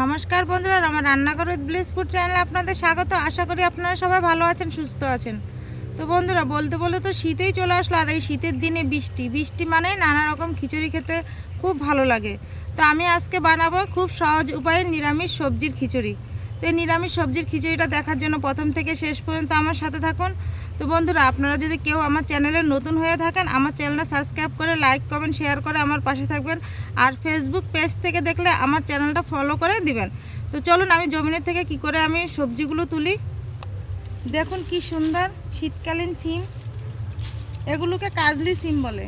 নমস্কার বন্ধুরা আমার রান্নাঘর ব্লেস ফুড চ্যানেলে আপনাদের স্বাগত। আশা করি আপনারা সবাই ভালো আছেন, সুস্থ আছেন। তো বন্ধুরা, বলতে বলতে তো শীতেই চলে আসলো, আর এই শীতের দিনে বৃষ্টি। বৃষ্টি মানে নানা রকম খিচুড়ি খেতে খুব ভালো লাগে। তো আমি আজকে বানাবো খুব সহজ উপায়ে নিরামিষ সবজির খিচুড়ি। তো এই নিরামিষ সবজির খিচুড়িটা দেখার জন্য প্রথম থেকে শেষ পর্যন্ত আমার সাথে থাকুন। তো বন্ধুরা, আপনারা যদি কেউ আমার চ্যানেলে নতুন হয়ে থাকেন, আমার চ্যানেলটা সাবস্ক্রাইব করে লাইক, কমেন্ট, শেয়ার করে আমার পাশে থাকবেন। আর ফেসবুক পেজ থেকে দেখলে আমার চ্যানেলটা ফলো করে দিবেন। তো চলুন, আমি জমিনের থেকে কি করে আমি সবজিগুলো তুলি? দেখুন কি সুন্দর, শীতকালীন সিম। এগুলোকে কাজলি সিম বলে।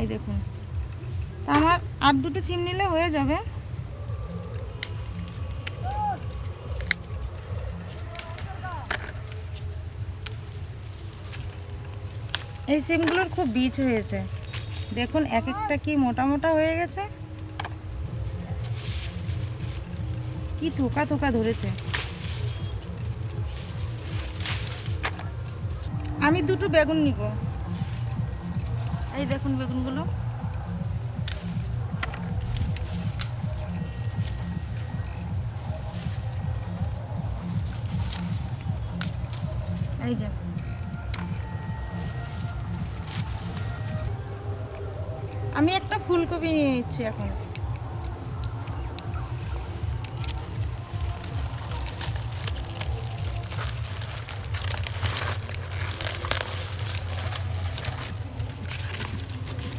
এই দেখুন। তা আমার আর দুটো চিম নিলে হয়ে যাবে। এই সিমগুলোর খুব বীজ হয়েছে। দেখুন এক একটা কি মোটা মোটা হয়ে গেছে। কি থোকা থোকা ধরেছে। আমি দুটো বেগুন নিব। এই দেখুন বেগুনগুলো। এই যে। আমি একটা ফুলকপি নিয়ে নিচ্ছি এখন।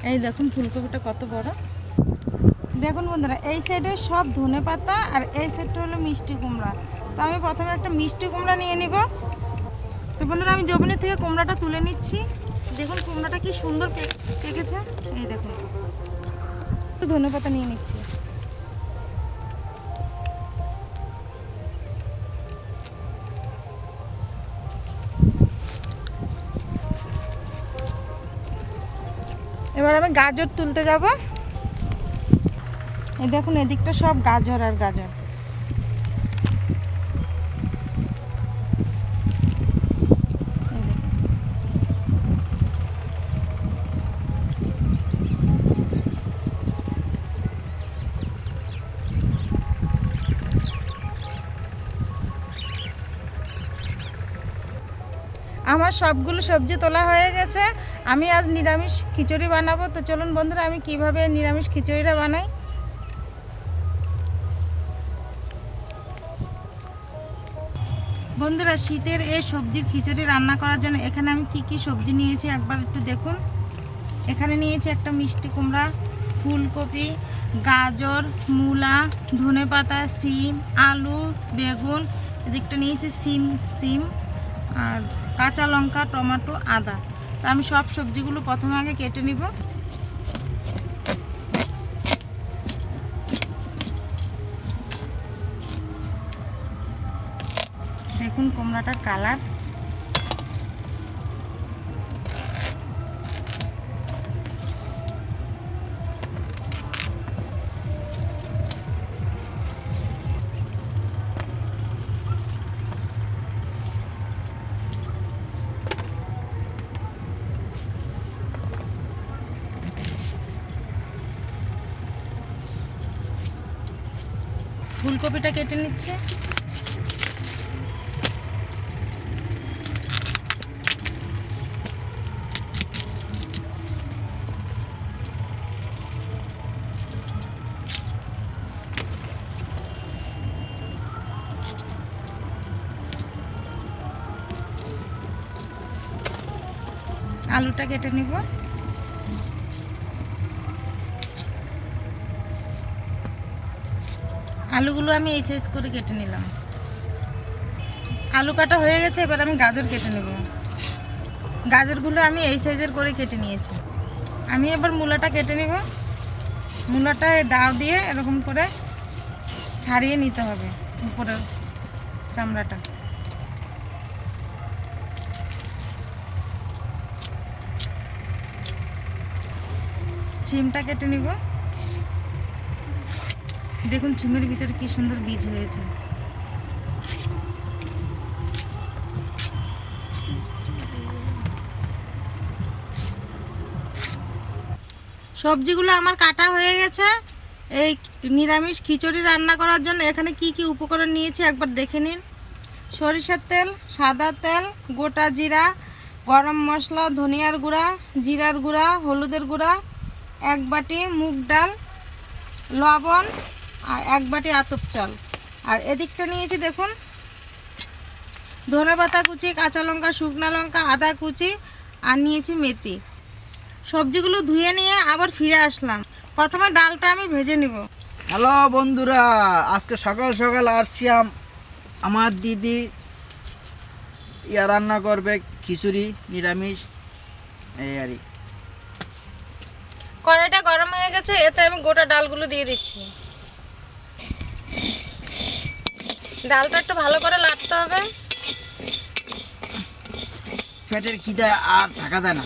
এই দেখুন ফুলকপিটা কত বড়। দেখুন বন্ধুরা, এই সাইডে সব ধনে পাতা আর এই সাইডটা হলো মিষ্টি কুমড়া। তো আমি প্রথমে একটা মিষ্টি কুমড়া নিয়ে নিব। বন্ধুরা, আমি জমিনের থেকে কুমড়াটা তুলে নিচ্ছি। দেখুন কুমড়াটা কি সুন্দর পেকেছে এই দেখুন। একটু ধনে পাতা নিয়ে নিচ্ছি। এবার আমি গাজর তুলতে যাব। এই দেখুন, এদিকটা সব গাজর আর গাজর। আমার সবগুলো সবজি তোলা হয়ে গেছে। আমি আজ নিরামিষ খিচুড়ি বানাবো। তো চলুন বন্ধুরা, আমি কীভাবে নিরামিষ খিচুড়িটা বানাই? বন্ধুরা, শীতের এই সবজির খিচুড়ি রান্না করার জন্য এখানে আমি কি কি সবজি নিয়েছি একবার একটু দেখুন। এখানে নিয়েছি একটা মিষ্টি কুমড়া, ফুলকপি, গাজর, মূলা ধনেপাতা সিম, আলু, বেগুন, এদিকটা নিয়েছি সিম সিম, আর কাঁচা লঙ্কা, টমেটো, আদা। তা আমি সব সবজিগুলো প্রথমে আগে কেটে নিব। দেখুন, কুমড়াটার কালার। ফুলকপিটা কেটে নিচ্ছে। আলুটা কেটে নিব। আলুগুলো আমি এই সাইজ করে কেটে নিলাম। আলু কাটা হয়ে গেছে, এবার আমি গাজর কেটে নেব। গাজরগুলো আমি এই সাইজের করে কেটে নিয়েছি। আমি এবার মূলাটা কেটে নেব। মূলাটা দাও দিয়ে এরকম করে ছাড়িয়ে নিতে হবে উপরের চামড়াটা। সিমটা কেটে নিব। দেখুন চুমের ভিতরে কি সুন্দর বীজ হয়েছে। সবজিগুলো আমার কাটা হয়ে গেছে। এই নিরামিষ খিচুড়ি রান্না করার জন্য এখানে কি কি উপকরণ নিয়েছি একবার দেখে নিন। সরিষার তেল, সাদা তেল, গোটা জিরা, গরম মশলা, ধনিয়ার গুঁড়া, জিরার গুঁড়া, হলুদের গুঁড়া, এক বাটি মুগ ডাল, লবণ আর এক বাটি আতপ চাল। আর এদিকটা নিয়েছি দেখুন ধনে পাতা কুচি কাঁচা লঙ্কা শুকনো লঙ্কা আদা কুচি আর নিয়েছি মেথি। সবজিগুলো ধুয়ে নিয়ে আবার ফিরে আসলাম। প্রথমে ডালটা আমি ভেজে নিব। হ্যালো বন্ধুরা আজকে সকাল সকাল আসছি আমার দিদি ইয়া রান্না করবে খিচুড়ি নিরামিষ এই আর। কড়াইটা গরম হয়ে গেছে এতে আমি গোটা ডালগুলো দিয়ে দিচ্ছি। ডালটা একটু ভালো করে লাটতে হবে। পেটের খিদে আর থাকা যায় না।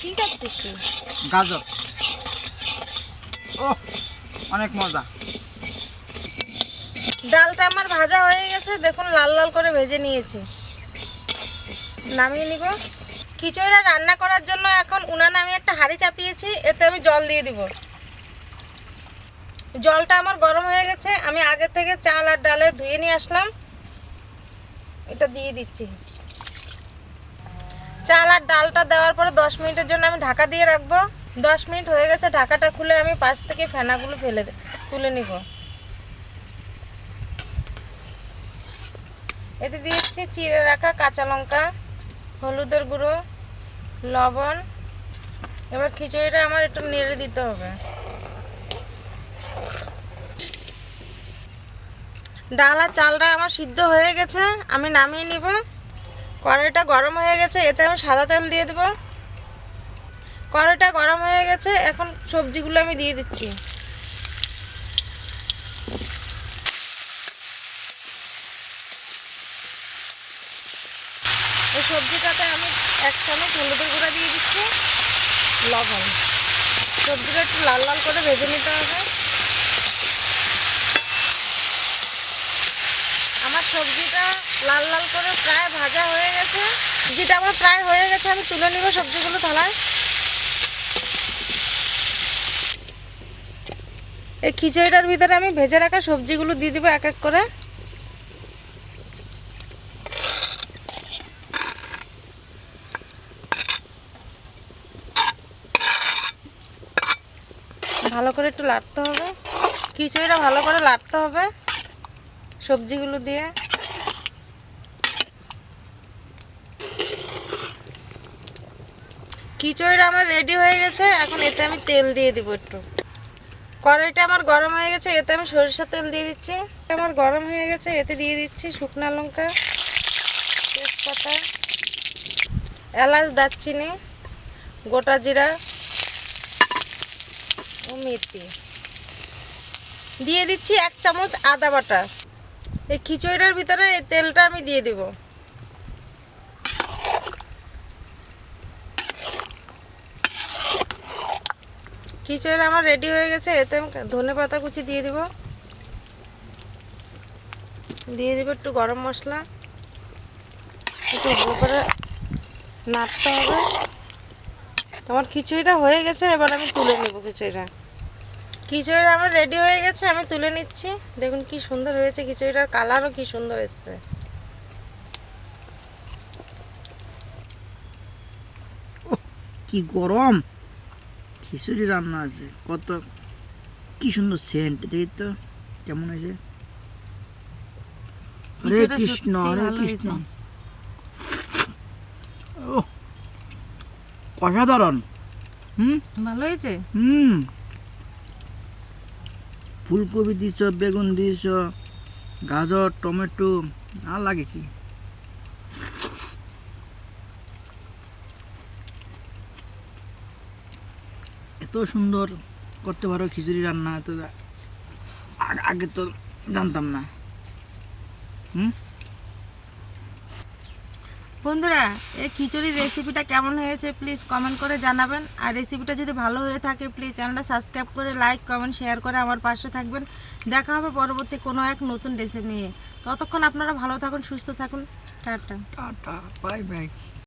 ঠিক আছে গাজর। ও অনেক মজা। ডালটা আমার ভাজা হয়ে গেছে দেখুন লাল লাল করে ভেজে নিয়েছি। নামিয়ে নিব। খিচুড়িটা রান্না করার জন্য এখন উনানে আমি একটা হাঁড়ি চাপিয়েছি এতে আমি জল দিয়ে দিব। জলটা আমার গরম হয়ে গেছে, আমি আগে থেকে চাল আর ডালে ধুয়ে নিয়ে আসলাম। এটা দিয়ে দিচ্ছি। চাল আর ডালটা দেওয়ার পরে দশ মিনিটের জন্য আমি ঢাকা দিয়ে রাখব। দশ মিনিট হয়ে গেছে, ঢাকাটা খুলে আমি পাশ থেকে ফেনাগুলো ফেলে তুলে নিব। এতে দিয়েছি চিড়ে রাখা কাঁচা লঙ্কা, হলুদের গুঁড়ো, লবণ। এবার খিচুড়িটা আমার একটু নেড়ে দিতে হবে। ডাল আর চালটা আমার সিদ্ধ হয়ে গেছে, আমি নামিয়ে নিব। কড়াইটা গরম হয়ে গেছে, এতে আমি সাদা তেল দিয়ে দেব। কড়াইটা গরম হয়ে গেছে, এখন সবজিগুলো আমি দিয়ে দিচ্ছি। এই সবজিটাতে আমি এক চামচ হলুদের গুঁড়া দিয়ে দিচ্ছি, লবণ। সবজিটা একটু লাল লাল করে ভেজে নিতে হবে আমার সবজিটা লাল লাল করে প্রায় ভাজা হয়ে গেছে। সবজিটা আমার প্রায় হয়ে গেছে, আমি তুলে নিব সবজিগুলো থালায়। এই খিচুড়িটার ভিতরে আমি ভেজে রাখা সবজিগুলো দিয়ে দিব এক এক করে। ভালো করে একটু লাটতে হবে। খিচুড়িটা ভালো করে লাটতে হবে সবজিগুলো দিয়ে। খিচুড়িটা আমার রেডি হয়ে গেছে, এখন এতে আমি তেল দিয়ে দিব একটু। কড়াইটা আমার গরম হয়ে গেছে, এতে আমি সরিষা তেল দিয়ে দিচ্ছি। আমার গরম হয়ে গেছে, এতে দিয়ে দিচ্ছি শুকনা লঙ্কা, তেজপাতা, এলাচ, দারচিনি, গোটা জিরা ও মেথি। দিয়ে দিচ্ছি এক চামচ আদা বাটা। এই খিচুড়িটার ভিতরে এই তেলটা আমি দিয়ে দিব। খিচুড়ি আমার রেডি হয়ে গেছে, এতে আমি ধনে পাতা কুচি দিয়ে দিব। দিয়ে দিব একটু গরম মশলা। একটু ভালো করে নাড়তে হবে। আমার খিচুড়িটা হয়ে গেছে, এবার আমি তুলে নেব খিচুড়িটা। খিচুড়িটা আমার রেডি হয়ে গেছে, আমি তুলে নিচ্ছি। দেখুন কি সুন্দর হয়েছে, খিচুড়িটার কালারও কি সুন্দর এসছে। কি গরম! খিচুড়ি রান্না আছে। কত কি সুন্দর সেন্ট দেখি তো কেমন হয়েছে? হরে কৃষ্ণ হরে কৃষ্ণ। ও অসাধারণ। হুম? ভালো হয়েছে? হুম। ফুলকপি দিছ বেগুন দিছ গাজর টমেটো আর লাগে কি? সুন্দর করতে পারো খিচুড়ি রান্না এত আগে তো জানতাম না। হুম? বন্ধুরা এই খিচুড়ির রেসিপিটা কেমন হয়েছে প্লিজ কমেন্ট করে জানাবেন। আর রেসিপিটা যদি ভালো হয়ে থাকে প্লিজ চ্যানেলটা সাবস্ক্রাইব করে লাইক কমেন্ট শেয়ার করে আমার পাশে থাকবেন। দেখা হবে পরবর্তী কোনো এক নতুন রেসিপি নিয়ে। ততক্ষণ আপনারা ভালো থাকুন সুস্থ থাকুন। টাটা। Tata bye bye